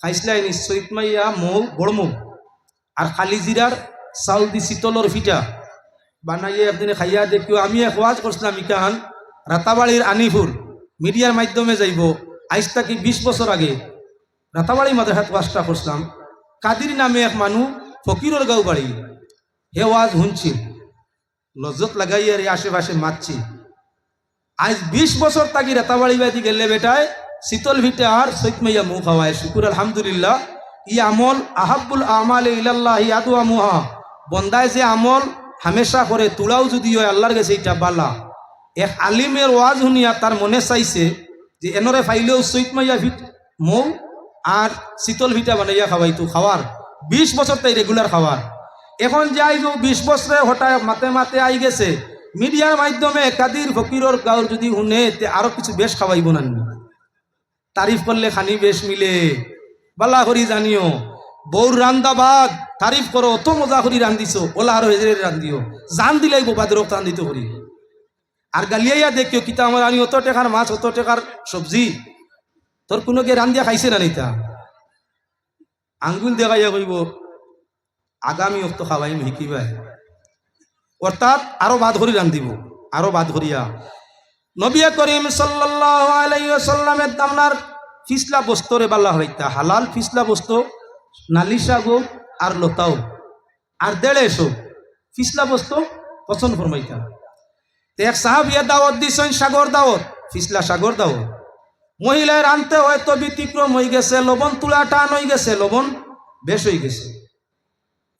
খাইছিলাই নিশ্চয়িত মাইয়া মৌ বড় মৌ। আর খালি জিরার চাউল দি শীতলর ফিটা বানাইয়ে একদিনে খাইয়া দেখিও আমি এক ওয়াজ করছিলাম ইকান রাতাবাড়ির আনিফুর মিডিয়ার মাধ্যমে যাইব। আইজ থাকি বিশ বছর আগে রাতাবাড়ি মাদ্রাসাত ওয়াজটা করছিলাম কাদির নামে এক মানুষ ফকিরর গাঁও বাড়ি হে ওয়াজ শুনছি। লজ্জত লাগাই আর এই আশেপাশে মারছি আজ বিশ বছর তাকি রেতাবাড়ি বাদি গেলে বেটায় শীতল ভিটে আর সৈত মাইয়া মুখ খাওয়ায় শুকুর, আলহামদুলিল্লাহ। ই আমল আহাবুল আমাল ইলাল্লাহ ইয়াদু আমুহা বন্দায় যে আমল হামেশা করে, তুলাও যদি হয় আল্লাহর গেছে এটা বালা। এক আলিমের ওয়াজ শুনিয়া তার মনে চাইছে যে, এনরে ফাইলেও সৈত মাইয়া ভিট মৌ আর শীতল ভিটা বানাইয়া খাওয়াইতো খাওয়ার। বিশ বছর তাই রেগুলার খাওয়ার। এখন যাই যে বিশ বছরে হঠাৎ মাতে মাতে আই গেছে। মিডিয়ার মাধ্যমে কাদির ফকিরর গাঁর যদি শুনে, তে আরও কিছু বেশ খাওয়াইব না তারিফ করলে খানি বেশ মিলে। বালা করি জানিও বৌর রান্দা বাদ, তারিফ করো, অত মজা করি রান্দিছো ওলা আরও হেজরে রান্দিও জান দিলে দিলাই বোবাদের রান্দিত করি। আর গালিয়াইয়া দেখিও কিতা আমার আনি অত টেকার মাছ, অত টেকার সবজি, তোর কোনো কে রান্দিয়া খাইছে না নিতা? আঙ্গুল দেখাইয়া কইব, আগামী অক্ত খাওয়াইম, শিকিবাই। অর্থাৎ আরও বাদ ধরি রান্ধিব, আরও বাদ ধরিয়া নবিয়া করিম ওয়াসাল্লামের দামনার ফিসলা বস্তরে বাল্লা হইতা। হালাল ফিসলা বস্তু, নালিশা গো আর লতাও। আর দেড়েশো ফিসলা বস্তু পছন্দ ফরমাইতা। এক সাহাবিয়া দাওয়াত দিছেন সাগর দাওয়াত, ফিসলা সাগর দাওয়াত। মহিলার আনতে হয়তো ব্যতিক্রম হয়ে গেছে, লবণ তুলা টান হয়ে গেছে, লবণ বেশ হয়ে গেছে।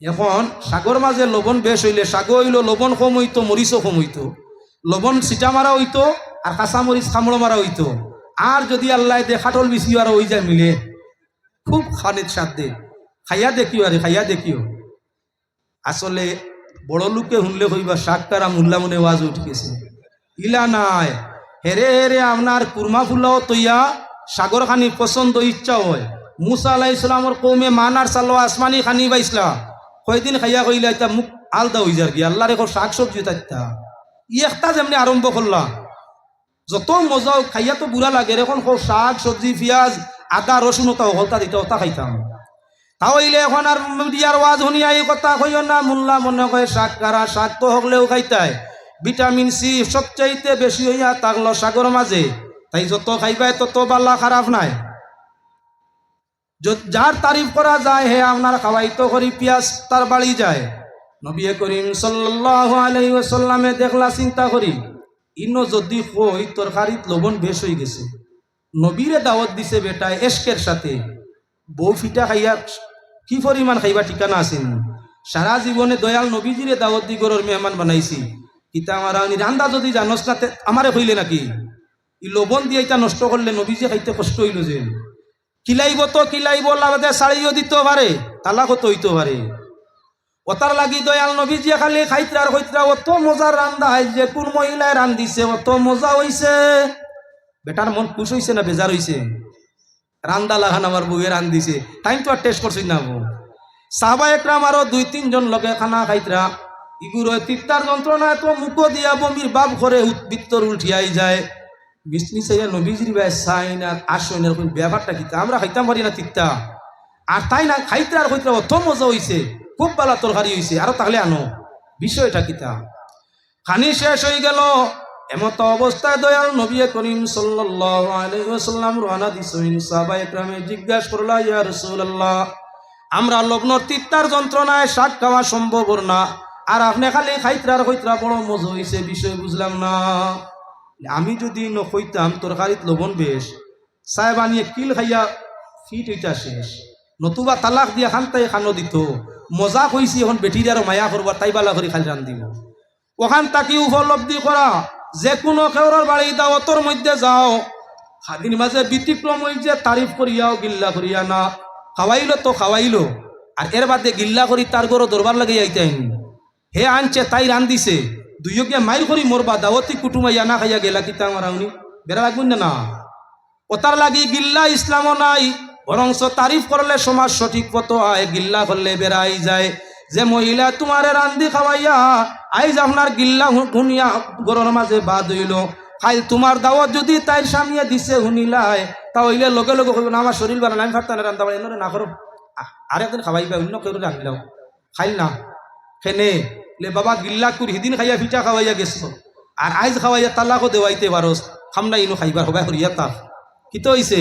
এখন সাগর মাঝে লবণ বেশ হইলে, সাগর হইল লবণ কম হইতো, মরিচও কম হইতো। লবণ সিটা মারা হইতো আর কাঁচা মরিচ খামড়ো মারা হইতো। আর যদি আল্লাহ দে খাটল বিচি আর ওই যায় মিলে, খুব স্বাদ দে খাইয়া দেখিও আরে, খাইয়া দেখিও। আসলে বড় লোকে শুনলে শাক কারা মুল্লা মনে ওয়াজ উঠে গেছে ইলা নাই, হেরে হেরে আপনার কুরমা ফুলাও তৈয়া সাগর খানি পছন্দ ইচ্ছা হয়। মুসা আলাহ ইসলামর কৌমে মানার চালো আসমানি খানি বাইসলা। কয়দিন খাইয়া কইলা, এটা মুখ আলদা হয়ে যার কি আল্লাহ রেখো শাক সবজি তাইতা ই একটা যেমনি আরম্ভ করলা যত মজা খাইয়া তো বুড়া লাগে এখন শাক সবজি পেঁয়াজ, আদা রসুন ওটা হলতা দিতে ওটা খাইতাম। তাহলে এখন আর মিডিয়ার ওয়াজ শুনিয়া এই কথা কইও না, মোল্লা মনে কয়, শাক কারা শাক তো হকলেও খাইতায় ভিটামিন সি সবচাইতে বেশি হইয়া থাকল সাগর মাঝে তাই যত খাইবাই তত বাল্লা খারাপ নাই। যার তারিফ করা যায় হে আপনার খাওয়াইতো করি পিঁয়াজ তার বাড়ি যায়। নবী করিম ওয়াসাল্লামে দেখলা, চিন্তা করি, ইনো যদি কই, তরকারিত লবণ বেশ হয়ে গেছে। নবীরে দাওয়াত দিছে বেটায় এশকের সাথে। বউ ফিটা খাইয়া কি পরিমাণ খাইবা ঠিকানা আছেন সারা জীবনে দয়াল নবীজিরে দাওয়াত দি গরর মেহমান বানাইছি। ইতা আমার আনি রান্দা যদি জানস না আমারে হইলে নাকি? ই লবণ দিয়ে এটা নষ্ট করলে নবীজি খাইতে কষ্ট হইল যে। কিলাইব তো কিলাইব, লাভে শাড়িও দিতে পারে, তালাকও তো হইতে পারে। ওতার লাগি দয়াল নবীজি খালি খাইতরার হইতরা, অত মজার রান্দা হয় যে কোন মহিলায় রান্দিছে, অত মজা হইছে। বেটার মন খুশ হইছে না বেজার হইছে? রান্দা লাগান আমার বউয়ে রান্দিছে। টাইম তো আর টেস্ট করছি না বউ। সাহবা একরাম আরও দুই তিনজন লগে খানা খাইতরা। ইগুর তিত্তার যন্ত্রণা তো মুখ দিয়া বমির বাপ ঘরে বিত্তর উঠিয়াই যায়। বিষ্ণু সাইয়া নবীজির ভাই সাইন আর আসন এরকম ব্যাপারটা কিতা আমরা খাইতাম পারি না তিত্তা। আর তাই না খাইতে আর হইতে অত মজা হইছে। খুব বালা তরকারি হইছে, আরও তাহলে আনো। বিষয়টা কিতা খানি শেষ হয়ে গেল, এমত অবস্থায় দয়াল নবী করিম ওয়াসাল্লাম রানা দিছেন সাহাবা জিজ্ঞাসা করলা, ইয়া রাসূলুল্লাহ, আমরা লগ্নর তিত্তার যন্ত্রণায় শাক খাওয়া সম্ভব না, আর আপনি খালি খাইতরার হইতরা বড় মজা হইছে, বিষয় বুঝলাম না। আমি যদি নখইতাম তরকারিত লবণ বেশ। সাহেব আনিয়ে কিল খাইয়া ফিট হইতা শেষ। নতুবা তালাক দিয়া খান তাই খানো দিত। মজা কইছি এখন বেটির আর মায়া করবা তাই বালা করে খালি রান্ধিব ওখান তাকি উপলব্ধি করা যে কোনো খেওরার বাড়ি দাওয়াতর মধ্যে যাও। খাদির মাঝে ব্যতিক্রম যে তারিফ করিয়াও গিল্লা করিয়া না। খাওয়াইলো তো খাওয়াইলো আর এর বাদে গিল্লা করি তার গরো দরবার লাগে আইতেন হে আনছে, তাই রান্দিছে দুইকে মাইল করি মরবা দাওয়াতি কুটুমাইয়া না খাইয়া গেলা কিতা আমার আউনি বেড়া লাগবেন না না? ওতার লাগি গিল্লা ইসলামও নাই। বরং তারিফ করলে সমাজ সঠিক পথ হয়, গিল্লা করলে বেড়াই যায়। যে মহিলা তোমারে রান্দি খাওয়াইয়া, আইজ আপনার গিল্লা শুনিয়া গরর মাঝে বাদ হইল খাই তোমার দাওয়াত যদি তাইর সামনে দিছে শুনিলাই তাহলে লগে লগে কইব, না, আমার শরীর বানান আমি ফারতাম রান্না বাড়ি এনে না করো। আরেকদিন খাওয়াইবা, অন্য কেউ রান্ধিলাও খাইল না। খেনে, লে বাবা, গিল্লা কুর সিদিন খাইয়া ফিটা খাওয়াইয়া গেছ। আর আইজ খাওয়াইয়া তালাকও দেওয়াইতে পারস। খামনা ইনো খাইবার হবাই করিয়া তা কিতো হইছে?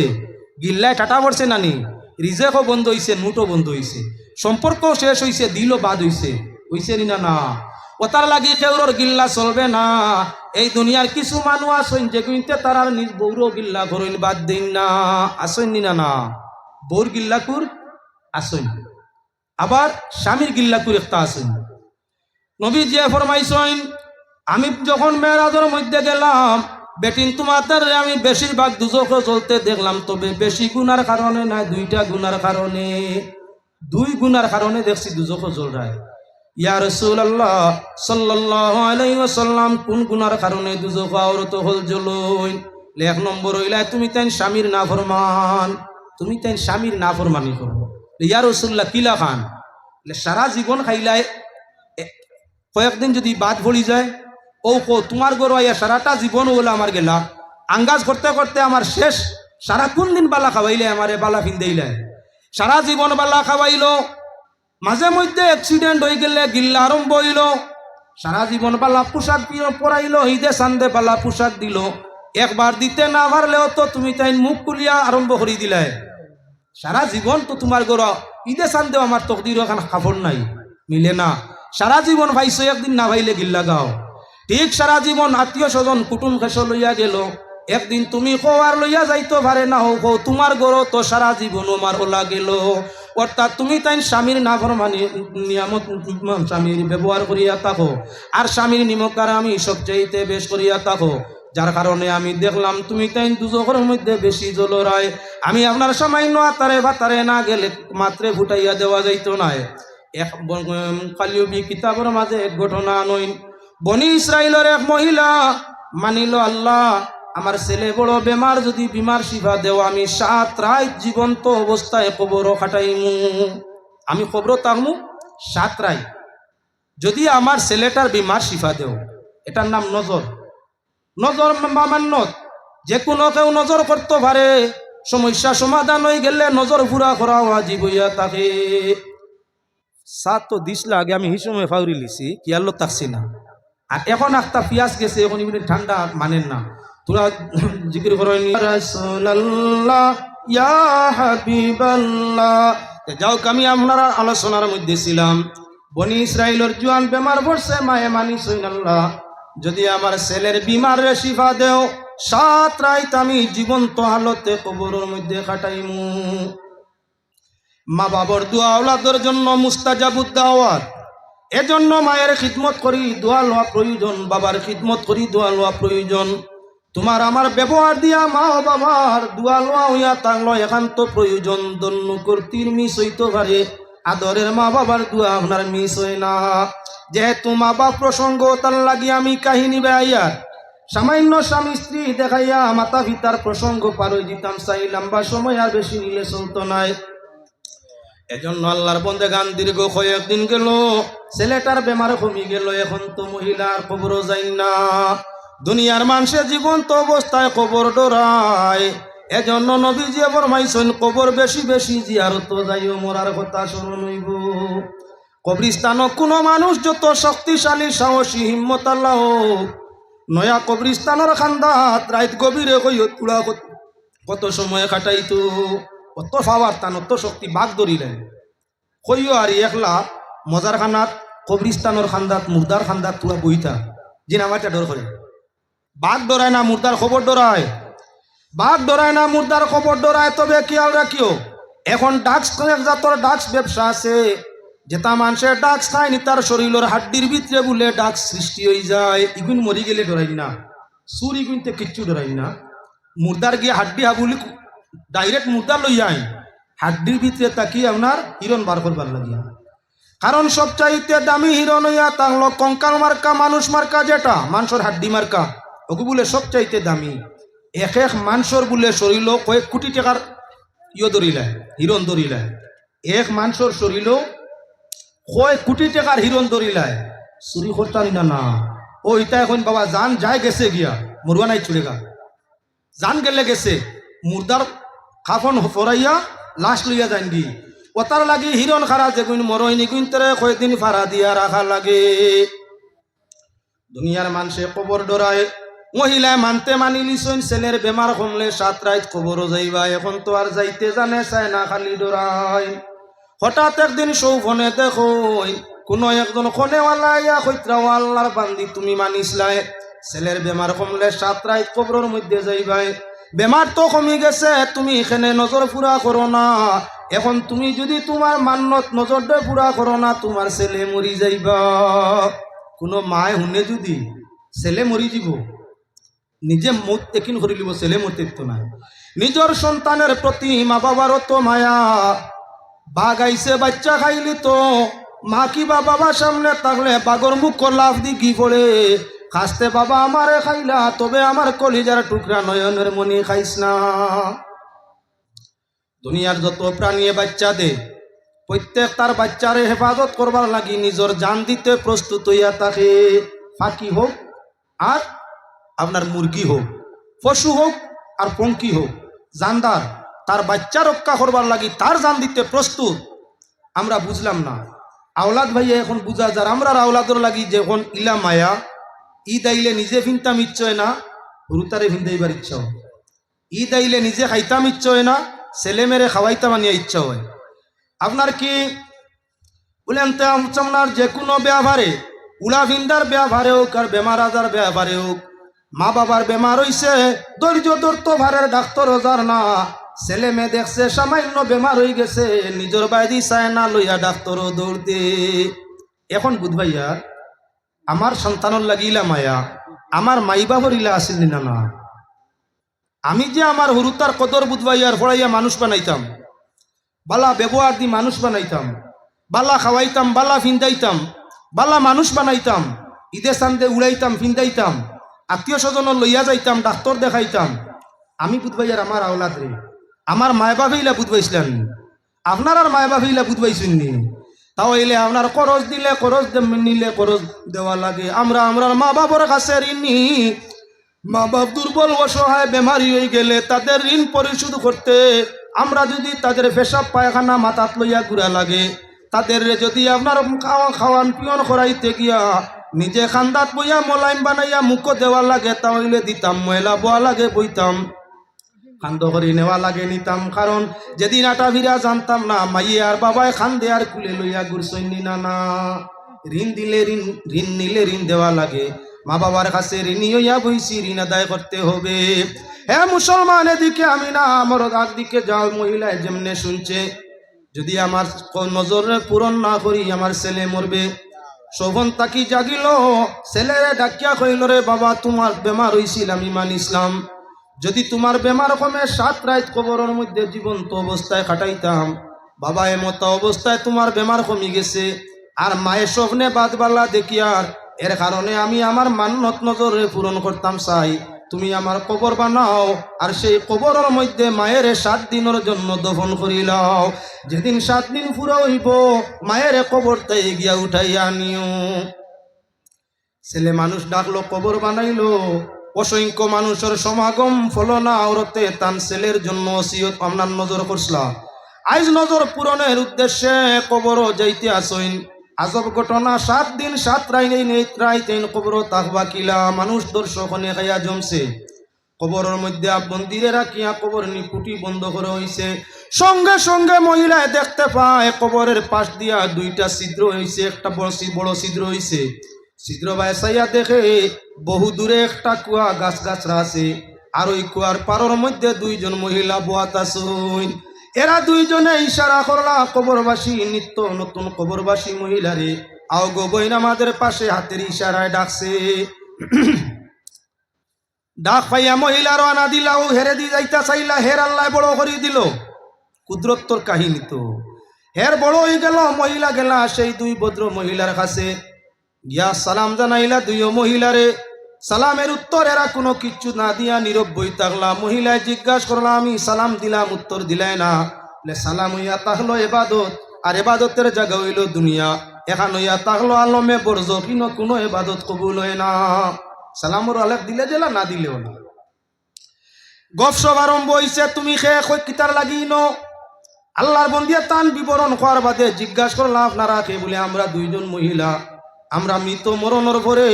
গিল্লায় টাটা পড়ছে নানি। রিজেকও বন্ধ হইছে, নোটও বন্ধ হইছে। সম্পর্ক শেষ হইছে, দিলও বাদ হইছে। হইছে নি না ওতার লাগি কেউরর গিল্লা চলবে না। এই দুনিয়ার কিছু মানুষ আসইন যে কিন্তু তারার নিজ বৌর গিল্লা ঘরইন বাদ দিন না। আসইন নি না না? বৌর গিল্লা কুর আসইন। আবার স্বামীর গিল্লা কুর একটা আসইন। নবী যে ফরমাইছেন, আমি যখন মেয়েরাজের মধ্যে গেলাম বেটিন তোমাদের আমি বেশিরভাগ দুজক চলতে দেখলাম, তবে বেশি গুনার কারণে নাই, দুইটা গুনার কারণে। দুই গুনার কারণে দেখছি দুজক জ্বলরায় ইয়া রসুল আল্লাহ সাল্লাহ আলাইসাল্লাম কোন গুনার কারণে দুজক আওরত হল জ্বলইন এক নম্বর হইলাই তুমি তাই স্বামীর না ফরমান তুমি তাই স্বামীর না ফরমানি করো। ইয়া রসুল্লাহ কিলা খান? সারা জীবন খাইলাই। এ- কয়েকদিন যদি বাদ ভরি যায় ও তোমার গরু আইয়া সারাটা জীবন হলো আমার গেলা। আঙ্গাজ করতে করতে আমার শেষ। সারা কোন দিন বালা খাওয়াইলে আমারে, বালা ফিন্দেইলে? সারা জীবন বালা খাওয়াইলো। মাঝে মধ্যে অ্যাক্সিডেন্ট হয়ে গেলে গিল্লা আরম্ভ হইল। সারা জীবন বালা পোশাক পরাইলো, ঈদে সান্দে বালা পোশাক দিল। একবার দিতে না পারলেও তো তুমি তাই মুখ খুলিয়া আরম্ভ করে দিলে। সারা জীবন তো তোমার গর, ঈদে সান্দেও আমার তকদির এখন কাপড় নাই, মিলে না। সারা জীবন ভাইছো, একদিন না ভাইলে গিল্লা গাও। ঠিক সারা জীবন আত্মীয় স্বজন কুটুম খেস লইয়া গেল। একদিন তুমি কোয়ার লইয়া যাইতো পারে না হোক তোমার গরো তো সারা জীবন আমার ওলা গেল। অর্থাৎ তুমি তাই স্বামীর নাফরমানি নিয়ামত, স্বামীর ব্যবহার করিয়া থাকো। আর স্বামীর নিমকার আমি সবচাইতে বেশ করিয়া থাকো। যার কারণে আমি দেখলাম তুমি তাই দুজকের মধ্যে বেশি জলরায়। আমি আপনার সামান্য আতারে বাতারে না গেলে মাত্রে ফুটাইয়া দেওয়া যাইতো না এক কালিউবি কিতাবের মাঝে এক ঘটনা নইন বনি ইসরায়েলের এক মহিলা মানিল, আল্লাহ, আমার ছেলে বড় বেমার, যদি বিমার শিফা দেও, আমি সাত রাত জীবন্ত অবস্থায় কবর খাটাইমু আমি কবর তাহমু সাত রাত। যদি আমার ছেলেটার বিমার শিফা দেও। এটার নাম নজর। নজর মামান্নত যে কোনো কেউ নজর করতে পারে। সমস্যা সমাধান হয়ে গেলে নজর পুরা করা ওয়াজিব হইয়া থাকে। সাত তো দিসলা আগে আমি হিসমে ফাউরি লিছি, কি আল্লো তাকছি না আর এখন একটা পিয়াস গেছে, এখন এমনি ঠান্ডা মানেন না। তোরা জিকির হাবিবাল্লাহ। যাও, আমি আপনারা আলোচনার মধ্যে ছিলাম। বনি ইসরায়েলের জুয়ান বেমার পড়ছে, মায়ে মানি সৈনাল্লাহ। যদি আমার ছেলের বিমার রে শিফা দেও, সাত রাইত আমি জীবন্ত হালতে কবরের মধ্যে কাটাইমু মা বাবার দোয়া ওলাদের জন্য মুস্তাজাবুদ দাওয়াত। এজন্য মায়ের খিদমত করি, দোয়া লওয়া প্রয়োজন, বাবার খিদমত করি, দোয়া লওয়া প্রয়োজন। তোমার আমার ব্যবহার দিয়া মা ও বাবার দোয়া লওয়া হইয়া তাংল একান্ত প্রয়োজন। দন্য কর্তির মিস হইতে পারে, আদরের মা বাবার দোয়া আপনার মিস হয় না। যেহেতু মা বাপ প্রসঙ্গ, তার লাগি আমি কাহিনী বেড়াইয়া, সামান্য স্বামী স্ত্রী দেখাইয়া মাতা পিতার প্রসঙ্গ পারই দিতাম। চাই লম্বা সময় আর বেশি নিলে চলতো নাই। এজন্য আল্লাহর বন্দে গান দীর্ঘ কয়েকদিন গেল। ছেলেটার বেমার কমি গেল, এখন তো মহিলার খবরও যাই না। দুনিয়ার মানুষের জীবন্ত অবস্থায় কবর ডরায়। এজন্য নবী যে ফরমাইছেন, কবর বেশি বেশি জিয়ারত যাইও, মরার কথা স্মরণ হইব। কবরিস্তান কোনো মানুষ যত শক্তিশালী, সাহসী, হিম্মত আল্লাহ নয়া কবরিস্তানের খান্দাত রাইত গভীরে কত সময় কাটাইতো। অত পাওয়ার তান, অত শক্তি বাঘ ধরিলেন। কইও আর একলা মজার খানাত কবরিস্তানের খান্দাত মুর্দার খান্দাত তুলা বইতা যে আমারটা ডর করে বাঘ ডরায় না মুর্দার খবর ডরায় বাঘ ডরায় না মুর্দার খবর ডরায় তবে খেয়াল রাখিও এখন ডাক্স জাতর ডাক্স ব্যবসা আছে। যেটা মানুষের ডাক্স খায়নি তার শরীরের হাড্ডির ভিতরে বলে ডাক্স সৃষ্টি হয়ে যায়। ইগুন মরি গেলে ডরাই না। সুর ইগুনতে কিচ্ছু ডরাই না। মুর্দার গিয়ে হাড্ডি হাবুলি ডাইরেক্ট মুর্দার লই আই হাড্ডির ভিতরে তাকিয়ে আপনার হিরণ বার করবার লাগিয়া। কারণ সবচাইতে দামি হিরণ হইয়া তাহলো কঙ্কাল মার্কা, মানুষ মার্কা যেটা মানুষের হাড্ডি মার্কা, ওকে বলে সবচাইতে দামি। এক এক মানুষের বলে শরীর কয়েক কোটি টাকার ইয়ে ধরিলায় হিরণ ধরিলায় এক মানুষের শরীর কয়েক কোটি টাকার হিরণ ধরিলায় চুরি করতানি না না। ও ইটা এখন বাবা, জান যাই গেছে গিয়া, মরুয়া নাই চুড়েগা জান গেলে গেছে, মুর্দার কাফন ফরাইয়া লাশ লইয়া যান গি। ওতার লাগি হিরণ খারা যে গুণ মরইনি গুণ তরে কয়দিন ফারা দিয়া রাখা লাগে। দুনিয়ার মানুষে কবর ডরায় মহিলায় মানতে মানি লিছইন ছেলের বেমার কমলে সাত রাত খবরও যাইবা, এখন তো আর যাইতে জানে, চায় না খালি ডরায়। হঠাৎ একদিন সৌফনে দেখো কোনো একজন খনেওয়ালা ইয়া কৈত্রাও আল্লাহর বান্দি, তুমি মানিসলাই ছেলের বেমার কমলে সাত রাত কবরের মধ্যে যাইবাই। বেমার তো কমি গেছে, তুমি এখানে নজর পুরা করো না। এখন তুমি যদি তোমার মান্নত নজর দিয়ে পুরা করো না, তোমার ছেলে মরি যাইবা। কোনো মায় শুনে যদি ছেলে মরি যাব, নিজে মত একিন করে লিব, ছেলে মরতে তো নাই নিজের সন্তানের প্রতি মা বাবারও তো মায়া। বাঘ আইসে বাচ্চা খাইলি তো। মা কি বাবার সামনে থাকলে বাগর মুখ লাভ দি কি পড়ে খাসতে বাবা আমারে খাইলা, তবে আমার কলিজার টুকরা নয়নের মনি খাইস না। দুনিয়ার যত প্রাণী বাচ্চা দে, প্রত্যেক তার বাচ্চারে হেফাজত করবার লাগি নিজের জান দিতে প্রস্তুত হইয়া থাকে। ফাঁকি হোক আর আপনার মুরগি হোক, পশু হোক আর পঙ্কি হোক, জানদার তার বাচ্চা রক্ষা করবার লাগি তার জান দিতে প্রস্তুত। আমরা বুঝলাম না। আওলাদ ভাইয়া এখন বুঝা যার আমরা আওলাদর লাগি যখন ইলা মায়া ঈদ আইলে নিজে ফিনতাম ইচ্ছে হয় না, হুরুতারে ফিনতেইবার ইচ্ছা হয়। ঈদ আইলে নিজে খাইতাম ইচ্ছে হয় না, ছেলে মেরে খাওয়াইতাম আনিয়া ইচ্ছা হয়। আপনার কি বলেন তো আপনার যে কোনো ব্যবহারে, উলা ভিন্দার ব্যবহারে হোক আর বেমার আজার ব্যবহারে হোক, মা বাবার বেমার হইছে, ধৈর্য ধরতো ভারের ডাক্তার ওজার না, ছেলে মেয়ে দেখছে, সামান্য বেমার হয়ে গেছে, নিজের বাইদি চায় না লইয়া ডাক্তারও দৌড়তে এখন বুধভাইয়া আমার সন্তানর লাগিলা মায়া, আমার মাই বাবর ইলা আসিল না। আমি যে আমার হুরুতার কদর বুধভাইয়ার ফড়াইয়া মানুষ বানাইতাম, বালা ব্যবহার দি মানুষ বানাইতাম, বালা খাওয়াইতাম, বালা ফিন্দাইতাম, বালা মানুষ বানাইতাম, ঈদে সান্দে উড়াইতাম, ফিন্দাইতাম, আত্মীয় স্বজন লইয়া যাইতাম, ডাক্তার দেখাইতাম। আমি বুধবাইয়ার আমার আওলাদ রে, আমার মায় বাবাইলা বুধবাইছিলেন আপনার আর মায় বাবাইলা বুধবাইছেননি তাও এলে আপনার করজ দিলে করজ নিলে করজ দেওয়া লাগে। আমরা আমরা মা বাবার কাছে ঋণ মা বাপ দুর্বল অসহায়, বেমারি হয়ে গেলে তাদের ঋণ পরিশোধ করতে আমরা যদি তাদের পেশাব পায়খানা মাথাত লইয়া ঘুরা লাগে, তাদের যদি আপনার খাওয়া খাওয়ান পিয়ন করাইতে গিয়া নিজে খান্দাত বইয়া মলাইম বানাইয়া মুখ দেওয়া লাগে, তাহলে দিতাম, ময়লা বোয়া লাগে বইতাম। করে নেওয়া লাগে নিতাম কারণ যেদিন আটা ভিড়া জানতাম না, মাইয়ে আর বাবায় খান্দে আর কুলে লইয়া গুরসইনি না না ঋণ দিলে ঋণ ঋণ নিলে ঋণ দেওয়া লাগে। মা বাবার কাছে ঋণী হইয়া বইছি, ঋণ আদায় করতে হবে। হ্যাঁ মুসলমান, এদিকে আমি না আমার আগ দিকে যাও মহিলায় যেমনে শুনছে। যদি আমার নজরে পূরণ না করি, আমার ছেলে মরবে। শোভন তাকি জাগিল, ছেলেরে ডাকিয়া কইল, রে বাবা, তোমার বেমার হইছিল আমি মানিসলাম যদি তোমার বেমার কমে সাত রাত কবরের মধ্যে জীবন্ত অবস্থায় কাটাইতাম, বাবা এমত অবস্থায় তোমার বেমার কমি গেছে। আর মায়ের স্বপ্নে বাদবাল্লা দেখিয়ার এর কারণে আমি আমার মান্নত নজরে পূরণ করতাম চাই। তুমি আমার কবর বানাও, আর সেই কবরের মধ্যে মায়ের সাত দিনের জন্য দফন করিলাও যেদিন সাত দিন পুরো হইব, মায়ের কবর তাই গিয়া উঠাইয়া নিও ছেলে মানুষ ডাকলো, কবর বানাইলো অসংখ্য মানুষের সমাগম ফলনা আওরতে তান ছেলের জন্য অসিয়ত আপনার নজর করছিলা আইজ নজর পূরণের উদ্দেশ্যে কবর যাইতে আসইন। আজব ঘটনা, সাত দিন সাত রাইনে রাইতেন কবর তাকবা কিলা, মানুষ দর্শকনে খাইয়া জমছে। কবরের মধ্যে বন্দিরে রাখিয়া কবর নিকুটি বন্ধ করে হইছে। সঙ্গে সঙ্গে মহিলায় দেখতে পায়, কবরের পাশ দিয়া দুইটা ছিদ্র হইছে, একটা বড় বড় ছিদ্র হইছে। ছিদ্র দেখে বহু দূরে একটা কুয়া গাছ গাছরা আছে। আর ওই কুয়ার পারর মধ্যে দুইজন মহিলা বোয়াত আসুন এরা দুইজনে ইশারা করলা, কবরবাসী, নিত্য নতুন কবরবাসী মহিলারে আও গো বইন আমাদের পাশে হাতের ইশারায় ডাকছে। ডাক পাইয়া মহিলার আনা দিলা, ও হেরে দি যাইতা চাইলা, হের আল্লাহ বড় করে দিল। কুদরত্তর কাহিনী তো। হের বড় হয়ে গেল, মহিলা গেলা সেই দুই ভদ্র মহিলার কাছে। গিয়া সালাম জানাইলা দুইও মহিলারে। সালামের উত্তর, এরা কোনো কিচ্ছু না দিয়া নীরব বই থাকলা। মহিলায় জিজ্ঞাসা করলা, আমি সালাম দিলাম, উত্তর দিলাই না। সালাম হইয়া তাহলো এবাদত, আর এবাদতের জায়গা হইল দুনিয়া। এখান হইয়া তাহলো আলমে বর্জ, কিনো কোনো এবাদত কবুল হয় না। সালামর আলেক দিলে জেলা না দিলেও না। গপসপ আরম্ভ হইছে, তুমি খে কই কিতার লাগি ন আল্লাহর বন্দিয়া তান বিবরণ হওয়ার বাদে জিজ্ঞাসা করলাম, আপনারা কে? বলে, আমরা দুইজন মহিলা। আমরা মৃত মরণর পরে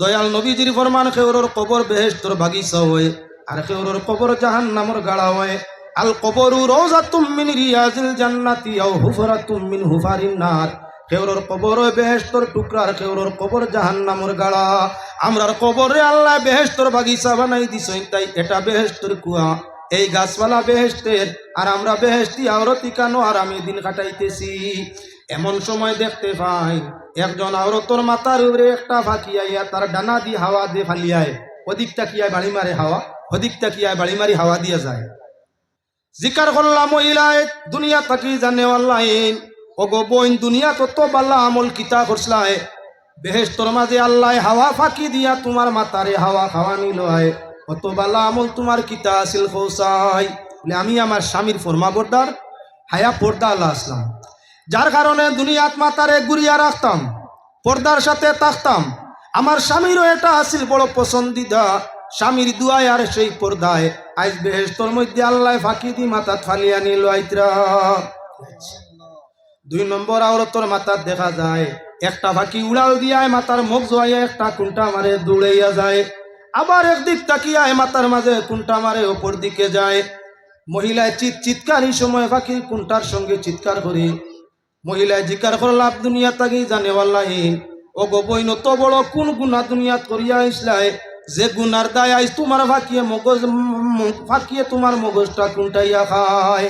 দয়াল নবীজির ফরমান খেওরর কবর বেহেস্তর বাগিচা হয়, আর খেওরর কবর জাহান নামর গাড়া হয়। আল কবরু রোজাতুম মিন রিয়াজিল জান্নাতি আও হুফরাতুম মিন হুফারিন নার। খেওরর কবর বেহেস্তর টুকরার খেওরর কবর জাহান নামর গাড়া। আমরার কবরে আল্লাহ বেহেস্তর বাগিচা বানাই দিছই তাই এটা বেহেস্তর কুয়া। এই গাছপালা বেহেস্তের আর আমরা বেহেস্তি আওরতি কানো আর আমি দিন কাটাইতেছি। এমন সময় দেখতে পাই একজন আওরতর মাথার উপরে একটা ফাঁকিয়াইয়া তার ডানা দিয়ে হাওয়া দিয়ে ফালিয়ায়। ওদিক তাকিয়ায় বাড়ি মারে হাওয়া? ওদিক তাকিয়ায় বাড়ি মারি হাওয়া দিয়ে যায়। জিকার করলাম মহিলায়, দুনিয়া তাকি জানে অনলাইন। ও গো বইন দুনিয়া তত বাল্লা আমল কিতা করছলায় বেহেস্তর মাঝে আল্লাহ হাওয়া ফাঁকি দিয়া তোমার মাতারে হাওয়া খাওয়া নিল হয় অত বালা আমল তোমার কিতা আসিল আমি আমার স্বামীর ফরমা বর্দার হায়া পর্দা আল্লাহ আসলাম। যার কারণে দুনিয়াত মাতারে গুড়িয়া রাখতাম, পর্দার সাথে থাকতাম। আমার স্বামীরও এটা আসিল বড় পছন্দিদা স্বামীর দুয়ায় আর সেই পর্দায় আজ বেহেস্তর মধ্যে আল্লাহ ফাঁকি দি মাথাত ফালিয়া নিল দুই নম্বর আওরতর মাথার দেখা যায়, একটা ফাঁকি উড়াল দিয়ায় মাথার মুখ জোয়াইয়া একটা কুন্টা মারে দৌড়াইয়া যায়। আবার একদিক তাকিয়ায় মাথার মাঝে কুন্টা মারে ওপর দিকে যায়। মহিলায় চিৎ চিৎকারই সময় ফাঁকির কুন্টার সঙ্গে চিৎকার করি মহিলায় জিকার করলাম দুনিয়া তাকি জানে ওয়াল্লাহিন ও গো বইন তো বড় কোন গুণা দুনিয়াত করিয়া ইসলাই যে গুনার দায় আইস তোমার ফাঁকিয়ে মগজ ফাঁকিয়ে তোমার মগজটা কুন্টাইয়া খায়।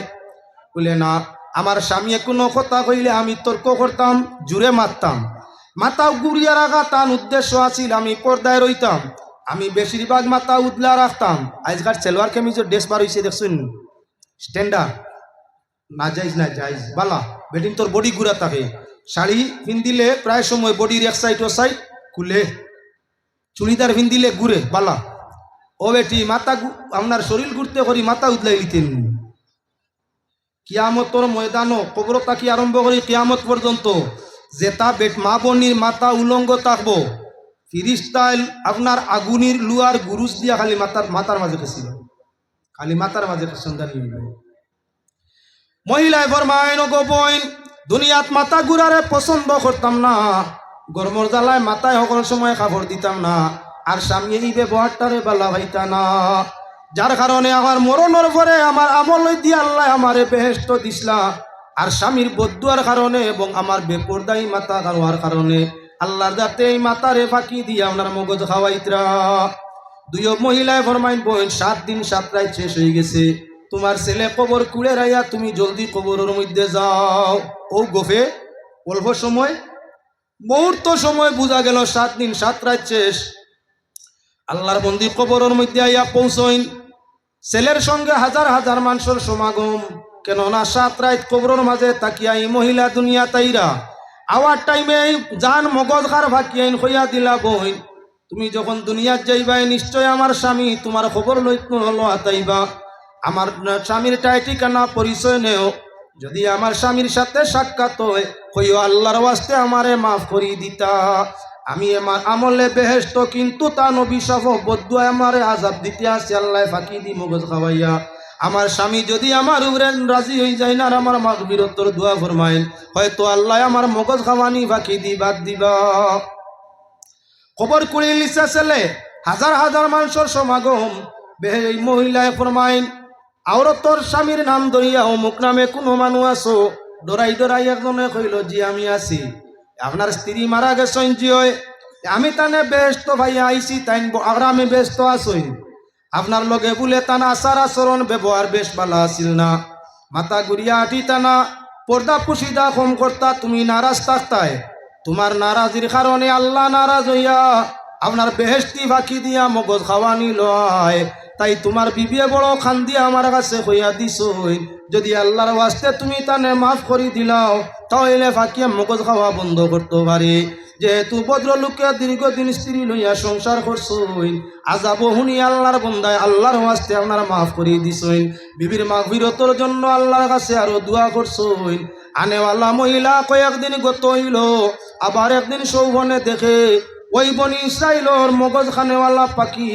বলে না, আমার স্বামী কোনো কথা কইলে আমি তর্ক করতাম, জুড়ে মারতাম। মাথা গুড়িয়া রাখা তার উদ্দেশ্য আছিল, আমি পর্দায় রইতাম। আমি বেশিরভাগ মাথা উদলা রাখতাম। আজকাল সেলোয়ার কেমিজের ড্রেস বার হয়েছে দেখছুন। স্ট্যান্ডার্ড। না, যাইজ না, যাইজ। বালা। বেটিং তোর বডি গুড়া থাকে। শাড়ি পিন্দিলে প্রায় সময় বডির এক সাইড ও সাইড খুলে। চুড়িদার পিন্দিলে ঘুরে, বালা। ও বেটি, মাথা আপনার শরীর ঘুরতে করি, মাথা উদলাই লিতেন। কিয়ামতর ময়দানও কবর তাকি আরম্ভ করি, কিয়ামত পর্যন্ত। যেটা বেট মা বনির মাথা উলঙ্গ থাকব। ফিরিস্তাইল আপনার আগুনির লুয়ার গুরুজ দিয়া খালি মাথার মাথার মাঝে গেছিল খালি মাথার মাঝে সন্ধান মহিলায় ফরমাইন গোপইন দুনিয়াত মাথা ঘুরারে পছন্দ করতাম না। গরমর জ্বালায় মাথায় সকল সময় কাপড় দিতাম না। আর স্বামী এই ব্যবহারটারে বালা ভাইতা না। যার কারণে আমার মরণের পরে আমার আমল দিয়ে আল্লাহ আমারে বেহেস্ত দিসলা আর স্বামীর বদুয়ার কারণে এবং আমার বেপরদাই মাথা খাওয়ার কারণে আল্লাহর যাতে এই মাথারে ফাঁকি দিয়ে আপনার মগজ খাওয়াইতরা দুই মহিলায় ফরমাইন বইন, সাত দিন সাত রাত শেষ হয়ে গেছে। তোমার ছেলে কবর কুড়ে রাইয়া তুমি জলদি কবরের মধ্যে যাও। ও গোফে, অল্প সময় মুহূর্ত সময় বোঝা গেল, সাত দিন, সাত রাত শেষ। আল্লাহর বন্দি কবরের মধ্যে আইয়া পৌঁছইন। ছেলের সঙ্গে হাজার হাজার মানুষের সমাগম। কেননা সাত রাত কবরের মাঝে তাকিয়া এই মহিলা দুনিয়া তাইরা। আওয়ার টাইমে জান মগজ খার ভাকিয়াইন হইয়া দিলা বইন। তুমি যখন দুনিয়ার যাইবাই, নিশ্চয় আমার স্বামী তোমার খবর লইত হলো আতাইবা আমার স্বামীর টাই ঠিকানা, পরিচয় নেও। যদি আমার স্বামীর সাথে সাক্ষাৎ হয়, হইও আল্লাহর ওয়াস্তে আমারে মাফ করি দিতা। আমি আমার আমলে বেহেস্ত কিন্তু তা নবী সফ বদুয়া আমারে আজাব দিতে আসে, আল্লাহ ফাঁকি দি মগজ খাওয়াইয়া। আমার স্বামী যদি আমার উপরে রাজি হয়ে যায় না, আর আমার মাঘ বীরত্বর দোয়া ফরমাইন হয়তো আল্লাহ আমার মগজ খাওয়ানি ফাঁকি দি বাদ দিবা। খবর কুড়ি লিসা ছেলে, হাজার হাজার মানুষের সমাগম বে- এই মহিলায় ফরমাইন আওরতর স্বামীর নাম ধরিয়া অমুক নামে কোনো মানুষ আছো ডরাই ডরাই একজনে কইল জি, আমি আছি। আপনার স্ত্রী মারা গেছেন, জি আমি তানে ব্যস্ত ভাই আইছি তাই আর আমি ব্যস্ত আছই। আপনার লগে বলে তানা আচার আচরণ, ব্যবহার বেশ ভালো আছিল না। মাথা গুড়িয়া আটি টানা পর্দা পুশিদা কম করতা, তুমি নারাজ থাকতায় তোমার নারাজির কারণে আল্লাহ নারাজ হইয়া, আপনার বেহেস্তি বাকি দিয়া মগজ খাওয়ানি লয় তাই তোমার বিবিয়ে বড় খান দিয়া আমার কাছে হইয়া দিছই যদি আল্লাহর ওয়াস্তে তুমি তানে মাফ করি দিলাও, তাহলে ফাঁকিয়া মগজ খাওয়া বন্ধ করতে পারে। যেহেতু ভদ্রলোকে দীর্ঘদিন স্ত্রী লইয়া সংসার করছই আজাব হুনি আল্লাহর বন্দায় আল্লাহর ওয়াস্তে আপনার মাফ করে দিছইন বিবির মাঘ বিরতর জন্য আল্লাহর কাছে আরও দোয়া করছইন আনেওয়ালা মহিলা কয়েকদিন গত হইল, আবার একদিন সৌভনে দেখে ওই বনি ইসরাইলর মগজ খানেওয়ালা পাখি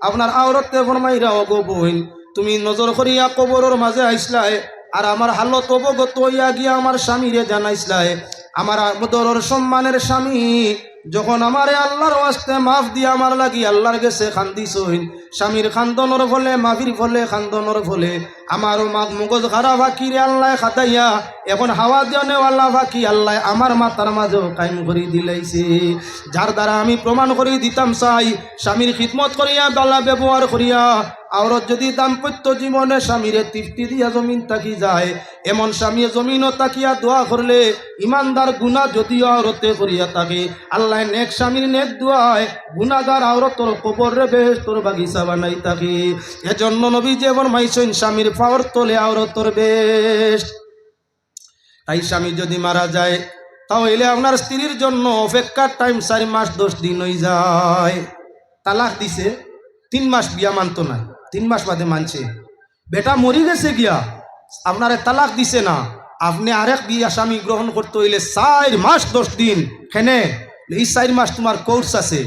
আপনার আওরতে ফরমাইরা অগো বইন তুমি নজর করিয়া কবরের মাঝে আইসলাই আর আমার হালত অবগত হইয়া গিয়া আমার স্বামীরে জানাইসলাই। আমার বদরের সম্মানের স্বামী যখন আমারে আল্লাহর ওয়াস্তে মাফ দিয়ে আমার লাগি, আল্লাহর গেছে খান্দিছইন স্বামীর খান্দনর ফলে, মাফির ফলে, খান্দনর ফলে আমার মা- মগজ খারা ফাঁকি রে আল্লাহ খাতাইয়া এখন হাওয়া দিয়নে আল্লাহ ফাঁকি, আল্লাহ আমার মাথার মাঝেও কায়েম করে দিলাইছে। যার দ্বারা আমি প্রমাণ করে দিতাম চাই, স্বামীর খিদমত করিয়া, বালা ব্যবহার করিয়া আওরত যদি দাম্পত্য জীবনে স্বামীরে তৃপ্তি দিয়া জমিন তাকি যায়, এমন স্বামী জমিনও তাকিয়া দোয়া করলে ইমানদার গুণা যদিও আওরতে করিয়া থাকে। আল্লাহ নেক স্বামীর নেক দোয়ায় গুণাগার আওরতর কবর তোর বাগিচা বানাই থাকে। এজন্য নবী যেমন মাইসইন স্বামীর পাওয়ার তোলে আওরতর বেশ। তাই স্বামী যদি মারা যায়, তাহলে আপনার স্ত্রীর জন্য অপেক্ষার টাইম চারি মাস দশ দিন হয়ে যায়। তালাক দিছে, তিন মাস বিয়া মানতো না তিন মাস বাদে মানছে। বেটা মরি গেছে গিয়া, আপনারে তালাক দিছে না। আপনি আরেক বিয়া স্বামী গ্রহণ করতে হইলে চার মাস দশ দিন। হেনে এই চার মাস তোমার কোর্স আছে।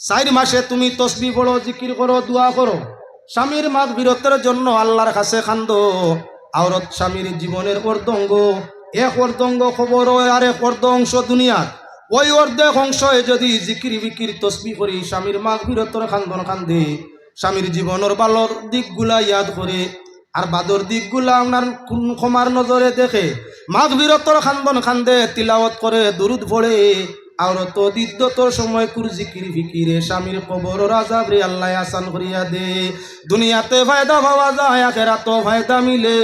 চার মাসে তুমি তসবি পড়ো, জিকির করো, দোয়া করো। স্বামীর মাঘ বীরত্বের জন্য আল্লাহর কাছে খান্দ। আওরত স্বামীর জীবনের অর্ধঙ্গ। এক অর্ধঙ্গ খবর আর এক অর্ধ দুনিয়ার। ওই অর্ধেক অংশে যদি জিকির বিকির তসবি করি, স্বামীর মাঘ বীরত্বর খান্দন খান্দে। স্বামীর জীবনের বালর দিকগুলা ইয়াদ করে, আর বাদর দিকগুলা আপনার ক্ষমার নজরে দেখে। মাঘ বীরত্বর খান্দন খান্দে তিলাওয়াত করে, দুরুদ পড়ে। আর তো দিদ্যতর সময় কুর জিকির ফিকিরে স্বামীর কবর রাজাব রে আল্লাহ আসান করিয়া দে। দুনিয়াতে ফায়দা পাওয়া যায় আখেরা তো ফায়দা মিলে।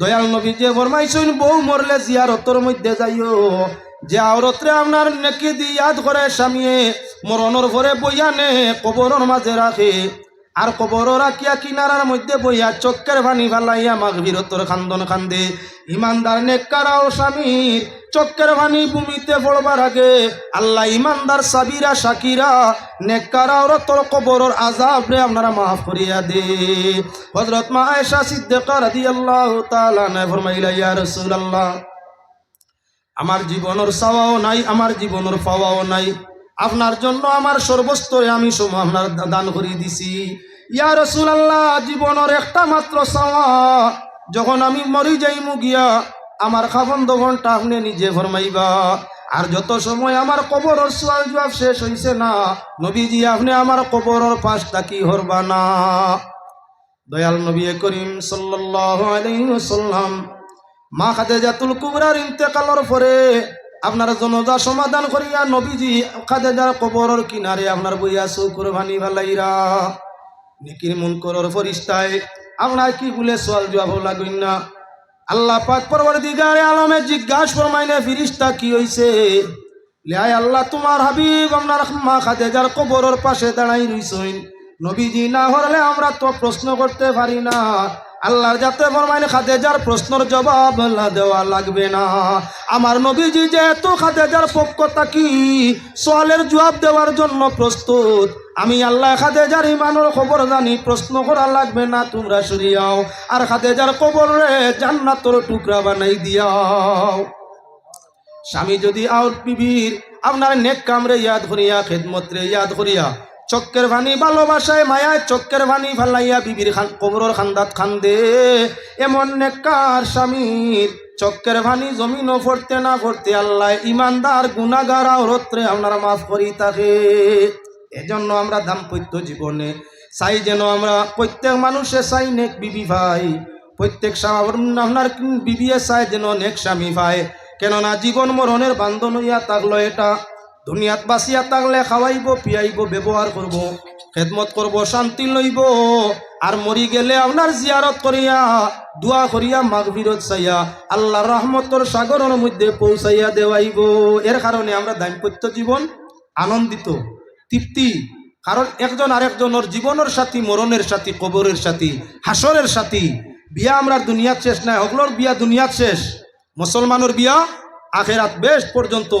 দয়াল নবী যে ফরমাইছেন, বউ মরলে জিয়ারতর মধ্যে যাইও। যে আওরতরে আপনার নেকি দি ইয়াদ করে স্বামীয়ে, মরণর ভরে বইয়া নে, কবরের মাঝে রাখে। আর কবর রাখিয়া কিনারার মধ্যে বইয়া চক্কের ভানি ফালাইয়া মাঘ বীরত্বর খান্দন খান্দে। ইমানদার নেককারাও স্বামীর চক্কের ভানি ভূমিতে পড়বার আগে আল্লাহ ইমানদার সাবিরা শাকিরা নেককারাও তোর কবরর আজাব রে আপনারা মাফ করিয়া দে। হজরত মা আয়েশা সিদ্দিকা রাদিয়াল্লাহু তাআলা না ফরমাইলা, ইয়া রাসূলুল্লাহ, আমার জীবনের চাওয়াও নাই, আমার জীবনের পাওয়াও নাই। আপনার জন্য আমার সর্বস্তরে আমি সময় আপনার দান করে দিছি। ইয়া রসুল আল্লাহ জীবনের একটা মাত্র চাওয়া। যখন আমি মরি যাই গিয়া, আমার খাবন ঘণ্টা আপনি নিজে ফরমাইবা। আর যত সময় আমার কবরের সোয়াল জবাব শেষ হইছে না, নবীজি, আপনি আমার কবরের পাশটা কি হরবা না? দয়াল নবী করিম ওয়াসাল্লাম, মা খাদেজাতুল কুবরার ইন্তেকালের পরে আপনার জনজা সমাধান করিয়া নবীজি খাদেজার কবরের কিনারে আপনার বইয়া চৌকুর ভানি ভালাইরা নিকির মুনকরের ফরিস্তায়, আপনার কি বলে সোয়াল জবাব লাগুন না। আল্লাহ পাক পরবর দিগারে আলমে জিজ্ঞাস ফরমাইনে ফিরিস্তা কি হইছে? লাই আল্লাহ, তোমার হাবিব আপনার মা খাদেজার কবরের পাশে দাঁড়াই রইছইন নবীজি না হরলে আমরা তো প্রশ্ন করতে পারি না। আল্লাহর যাতে ফরমাইন, খাদেজার প্রশ্নের জবাব দেওয়া লাগবে না। আমার নবীজি যেহেতু খাদেজার পক্ষ থাকি সোয়ালের জবাব দেওয়ার জন্য প্রস্তুত। আমি আল্লাহ খাদেজার ইমানের খবর জানি, প্রশ্ন করা লাগবে না, তোমরা সরিয়াও আর খাদেজার কবর রে জান্নাতর টুকরা বানাই দিয়াও। স্বামী যদি আউট বিবির, আপনার নেক কামরে ইয়াদ করিয়া খেদমত রে ইয়াদ করিয়া চক্কের ভানি ভালোবাসায় মায়ায় চক্কের ভানি ফালাইয়া বিবির খান কবরর খান্দাত খান্দে। এমন নেককার স্বামীর চক্কের ভানি জমিনও ফরতে না ফরতে আল্লাহ ইমানদার গুনাগার আওরত্রে আপনারা মাফ করি তাকে। এজন্য আমরা দাম্পত্য জীবনে চাই যেন আমরা প্রত্যেক মানুষে চাই নেক বিবি ভাই, প্রত্যেক আপনার বিবিয়ে চাই যেন নেক স্বামী ভাই। কেননা জীবন মরণের বান্ধন হইয়া থাকল এটা দুনিয়াত বাঁচিয়া থাকলে খাওয়াইব, পিয়াইব ব্যবহার করব খেদমত করব শান্তি লইব। আর মরি গেলে আপনার জিয়ারত করিয়া দোয়া করিয়া মাগবিরত চাইয়া আল্লাহর রহমতর সাগরের মধ্যে পৌঁছাইয়া দেওয়াইব এর কারণে আমরা দাম্পত্য জীবন আনন্দিত, তৃপ্তি। কারণ একজন আরেকজনের জীবনের সাথী মরণের সাথী কবরের সাথী হাসরের সাথী। বিয়া আমরা দুনিয়াত শেষ নাই হগলোর বিয়া দুনিয়াত শেষ। মুসলমানের বিয়া আখেরাত বেশ পর্যন্ত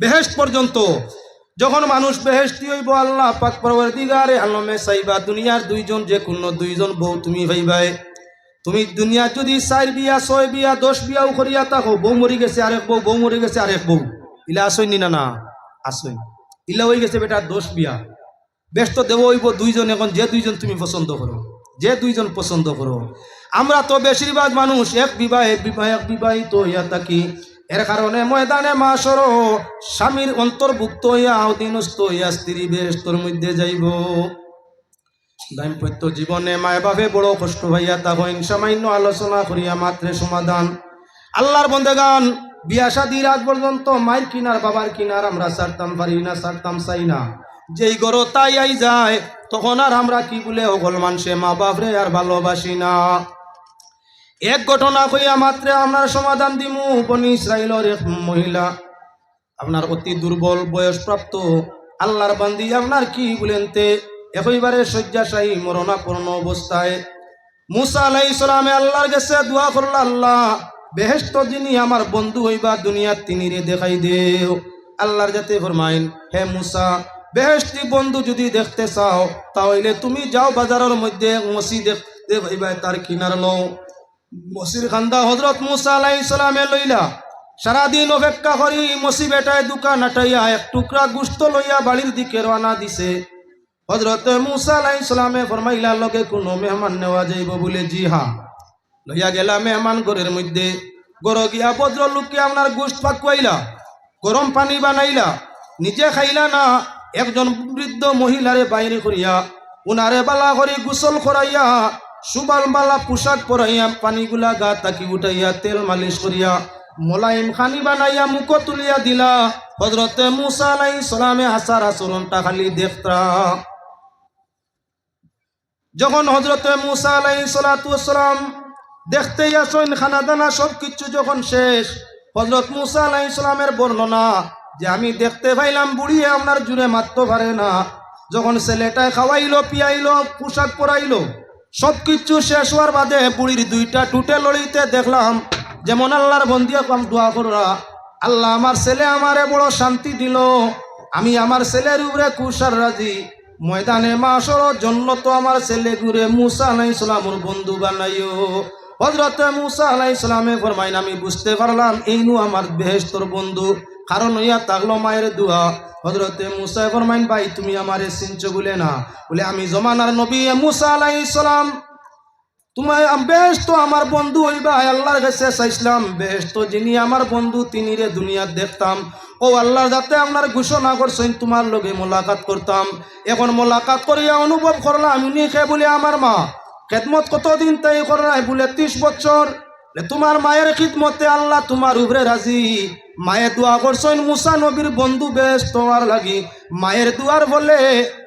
বেহেস্ট পর্যন্ত যখন মানুষ বেহেস্তি হইব, আল্লাহ পাক পরবর্তীগারে আলমে চাইবা দুনিয়ার দুইজন যে কোনো দুইজন বউ তুমি ভাইবাই তুমি দুনিয়া যদি চার বিয়া, ছয় বিয়া, দশ বিয়াও করিয়া থাকো, বউ মরি গেছে আরেক বউ বউ মরি গেছে আরেক বউ। ইলা আসইনি না না আসই ইলা হয়ে গেছে বেটা দোষ বিয়া। বেশ তো দেব হইব দুইজন, এখন যে দুইজন তুমি পছন্দ করো। যে দুইজন পছন্দ করো। আমরা তো বেশিরভাগ মানুষ এক বিবাহ এক বিবাহ এক বিবাহিত হইয়া থাকি। এর কারণে ময়দানে মাসর স্বামীর অন্তর্ভুক্ত হইয়া অধীনস্থ হইয়া স্ত্রী বেস্তর মধ্যে যাইব। দাম্পত্য জীবনে মায় বাপে বড় কষ্ট হইয়া তা হইন সামান্য আলোচনা করিয়া মাত্রে সমাধান। আল্লাহর বন্দেগান, বিয়া শাদির আগ পর্যন্ত মায়ের কিনার বাবার কিনার আমরা সারতাম পারি না সারতাম চাই না। যেই গরো তাই আই যায়, তখন আর আমরা কি বলে অগল মানুষে মা বাপরে আর ভালোবাসি না। এক ঘটনা কইয়া মাত্রে আপনার সমাধান দিমু, বনি ইসরায়েলের এক মহিলা। আপনার অতি দুর্বল বয়সপ্রাপ্ত আল্লাহর বান্দি, আপনার কি বলেন তে? একইবারে শয্যাশায়ী, মরণাপন্ন অবস্থায়। মুসা আলাই সালামে আল্লাহর কাছে দোয়া করল, আল্লাহ বেহেস্ত যিনি আমার বন্ধু হইবা দুনিয়ার তিনি রে দেখাই দেও। আল্লাহর যাতে ফরমাইন, হে মুসা বেহেস্তি বন্ধু যদি দেখতে চাও, তাহলে তুমি যাও বাজারের মধ্যে মসি দেখতে পাইবা তার কিনার লও। মসির খান্দা হজরত মুসা আলাই সালামে লইলা, সারাদিন অপেক্ষা করি মসি বেটায় দোকান আটাইয়া এক টুকরা গুস্ত লইয়া বাড়ির দিকে রওনা দিছে। হজরত মুসা আলাই সালামে ফরমাইলা, লগে কোনো মেহমান নেওয়া যাইব বলে জি হা। লইয়া গেলা মেহমান ঘরের মধ্যে। গর গিয়া ভদ্র লোককে আপনার গোষ্ঠ পাকুয়াইলা গরম পানি বানাইলা, নিজে খাইলা না, একজন বৃদ্ধ মহিলারে বাইরে করিয়া, উনারে বালা করে গোসল করাইয়া সুবাল বালা পোশাক পরাইয়া পানিগুলা গা তাকি উঠাইয়া তেল মালিশ করিয়া মোলাইম খানি বানাইয়া মুখ তুলিয়া দিলা। হজরতে মুসা আলাই সালামে হাসার আচরণটা খালি দেখতা। যখন হজরতে মুসা আলাই সালাম দেখতেই আসেন খানা দানা সব কিছু যখন শেষ হজরত মুসা আলাই সালামের বর্ণনা যে আমি দেখতে পাইলাম বুড়িয়ে আপনার জুড়ে মারতে পারে না। যখন ছেলেটায় খাওয়াইলো, পিয়াইলো, পোশাক পরাইলো সব কিছু শেষ হওয়ার বাদে বুড়ির দুইটা টুটে লড়িতে দেখলাম, যেমন আল্লাহর বন্দিয়া কাম দোয়া কররা আল্লাহ আমার ছেলে আমারে বড় শান্তি দিল, আমি আমার ছেলের উপরে কুষার রাজি। ময়দানে মাসর জন্য তো আমার ছেলে ঘুরে মুসা আলাই সালামর বন্ধু বানাইও। হজরতে মুসা আলাই সালামে ফরমাইন, আমি বুঝতে পারলাম, এই নু আমার বেহেস্তর বন্ধু। কারণ ইয়া তাগলো মায়ের দুয়া। হজরতে মুসা ফরমাইন, ভাই, তুমি আমারে চিনছ বলে না। বলে, আমি জমানার নবী মুসা আলাই সালাম। তোমার বেশ তো আমার বন্ধু হইবা আল্লাহর কাছে চাইছিলাম। বেশ তো যিনি আমার বন্ধু, তিনি রে দুনিয়া দেখতাম। ও আল্লাহর যাতে আপনার ঘোষণা করছেন, তোমার লগে মোলাকাত করতাম। এখন মোলাকাত করিয়া অনুভব করলাম উনি খে বলে, আমার মা, খেদমত কতদিন তাই করাই বলে, ত্রিশ বছর। তোমার মায়ের খিদমতে আল্লাহ তোমার উপরে রাজি। মায়ের দোয়া করছেন, মুসা নবীর বন্ধু বেশ তোমার লাগি। মায়ের দুয়ার বলে,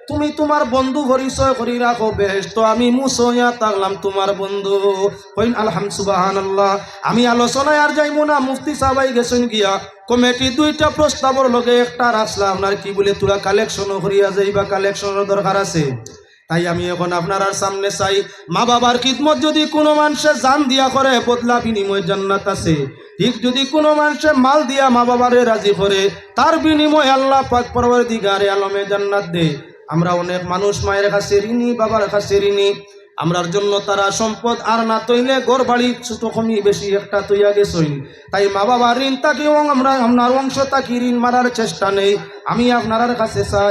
তুমি তোমার বন্ধু পরিচয় করি রাখো বেশ তো, আমি মুসইয়া থাকলাম তোমার বন্ধু। কইন আলহাম সুবাহান আল্লাহ আমি আলোচনায় আর যাইমু না, মুফতি সাহাবাই গেছেন গিয়া। কমিটি দুইটা প্রস্তাবর লগে একটা রাখলাম। আপনার কি বলে, তোরা কালেকশনও করিয়া যাইবা কালেকশনের দরকার আছে। তাই আমি এখন আপনার সামনে চাই। মা বাবার খিদমত যদি কোনো মানুষের জান দিয়া করে বদলা বিনিময় জান্নাত আছে। ঠিক যদি কোনো মানুষের মাল দিয়া মা বাবারে রাজি করে, তার বিনিময় আল্লাহ পাক পরবর দিগারে আলমে জান্নাত দে। আমরা অনেক মানুষ মায়ের কাছে ঋণী, বাবার কাছে ঋণী। আমরার জন্য তারা সম্পদ আর না তৈলে গড় বাড়ি ছোট কমি বেশি একটা তৈয়া গেছইন। তাই মা বাবার ঋণ তাকে আমরা, আপনার অংশ তাকে ঋণ মারার চেষ্টা নেই। আমি আপনার কাছে চাই।